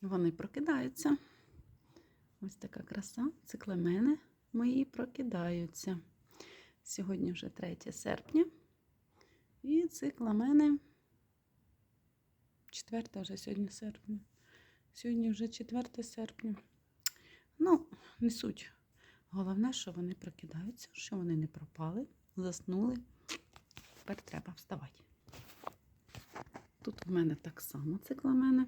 Вони прокидаються. Ось така краса. Циклемени мої прокидаються. Сьогодні вже 3 серпня. І цикламени 4 вже сьогодні серпня. Сьогодні вже 4 серпня. Ну, не суть. Головне, що вони прокидаються, що вони не пропали, заснули. Тепер треба вставати. Тут в мене так само цикламени.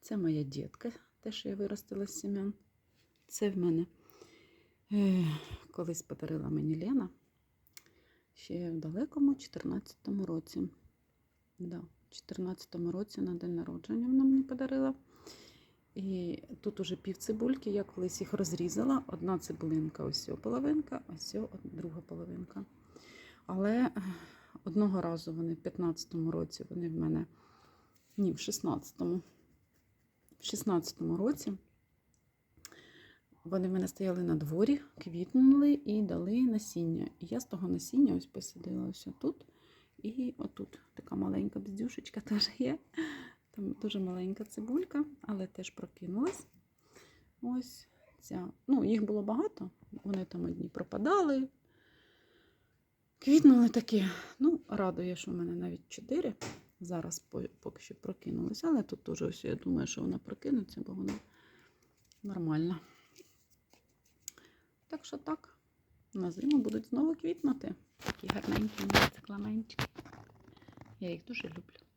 Це моя дітка, те, що я виростила з сім'ян. Це в мене е, колись подарила мені Лена. Ще в далекому 14-му році. Да, в 14-му році на день народження вона мені подарила. І тут уже пів цибульки, я колись їх розрізала. Одна цибулинка, ось ця половинка, ось друга половинка. Але е, одного разу вони в 15-му році, вони в мене, ні, в 16-му. В 16-му році вони в мене стояли на дворі, квітнули і дали насіння. І я з того насіння ось посадила ось тут. І отут така маленька бздюшечка теж є. Там дуже маленька цибулька, але теж прокинулась. Ось ця. Ну, їх було багато. Вони там одні пропадали. Квітнули такі. Ну, радує, що в мене навіть чотири. Зараз поки що прокинулися. Але тут теж ось я думаю, що вона прокинеться, бо вона нормальна. Так що так, на зиму будуть знову квітнути. Такі гарненькі цикламенчики. Я їх дуже люблю.